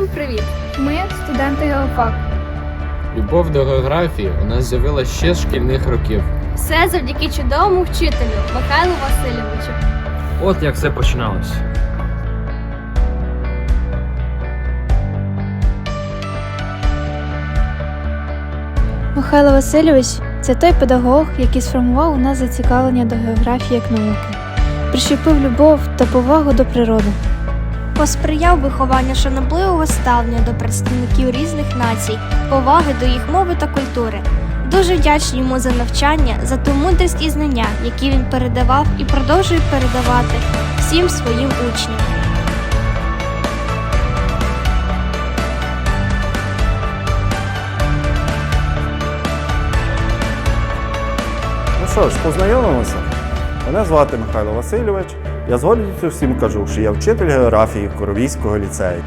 Всім привіт! Ми студенти геофаку. Любов до географії у нас з'явилася ще з шкільних років. Все завдяки чудовому вчителю Михайлу Васильовичу. От як все починалось. Михайло Васильович це той педагог, який сформував у нас зацікавлення до географії як науки, прищепив любов та повагу до природи. Посприяв вихованню шанобливого ставлення до представників різних націй, поваги до їх мови та культури. Дуже вдячні йому за навчання, за ту мудрість і знання, які він передавав і продовжує передавати всім своїм учням. Ну що ж, познайомимося. Мене звати Михайло Васильович. Я з гордістю всім кажу, що я вчитель географії Коровійського ліцею.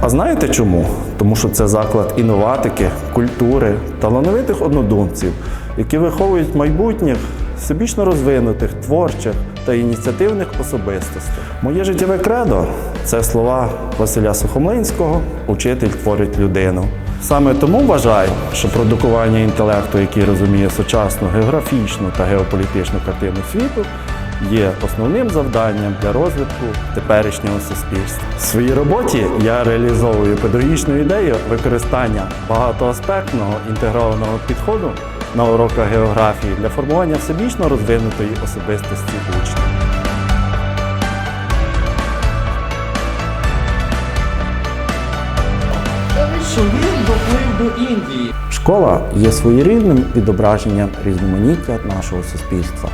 А знаєте чому? Тому що це заклад інноватики, культури, талановитих однодумців, які виховують майбутніх, всебічно розвинутих, творчих та ініціативних особистостей. Моє життєве кредо це слова Василя Сухомлинського Учитель творить людину. Саме тому вважаю, що продукування інтелекту, який розуміє сучасну географічну та геополітичну картину світу, є основним завданням для розвитку теперішнього суспільства. В своїй роботі я реалізовую педагогічну ідею використання багатоаспектного інтегрованого підходу на уроках географії для формування всебічно розвинутої особистості Індії. Школа є своєрідним відображенням різноманіття нашого суспільства,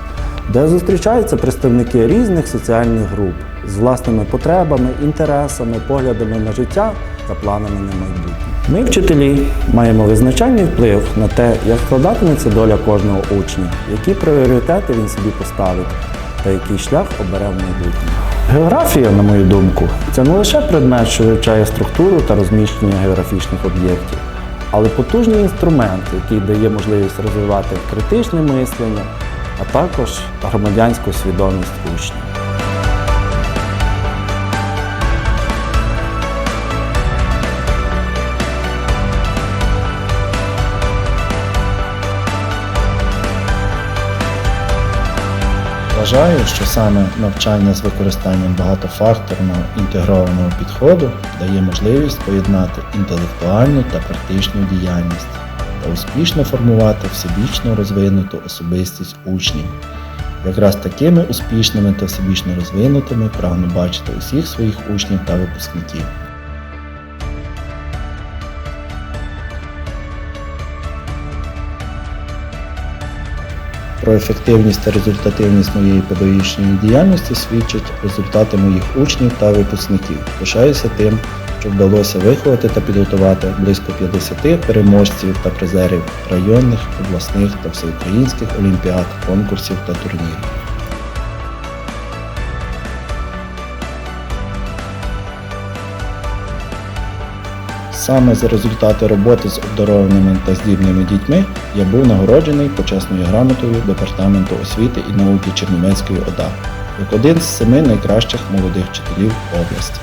де зустрічаються представники різних соціальних груп з власними потребами, інтересами, поглядами на життя та планами на майбутнє. Ми, вчителі, маємо визначальний вплив на те, як складатиметься доля кожного учня, які пріоритети він собі поставить та який шлях обере в майбутньому. Географія, на мою думку, це не лише предмет, що вивчає структуру та розміщення географічних об'єктів, але потужний інструмент, який дає можливість розвивати критичне мислення, а також громадянську свідомість учнів. Вважаю, що саме навчання з використанням багатофакторного інтегрованого підходу дає можливість поєднати інтелектуальну та практичну діяльність та успішно формувати всебічно розвинуту особистість учнів. Якраз такими успішними та всебічно розвинутими прагну бачити усіх своїх учнів та випускників. Про ефективність та результативність моєї педагогічної діяльності свідчать результати моїх учнів та випускників. Пишаюся тим, що вдалося виховати та підготувати близько 50 переможців та призерів районних, обласних та всеукраїнських олімпіад, конкурсів та турнірів. Саме за результати роботи з обдарованими та здібними дітьми я був нагороджений почесною грамотою Департаменту освіти і науки Чернівецької ОДА як один з семи найкращих молодих вчителів області.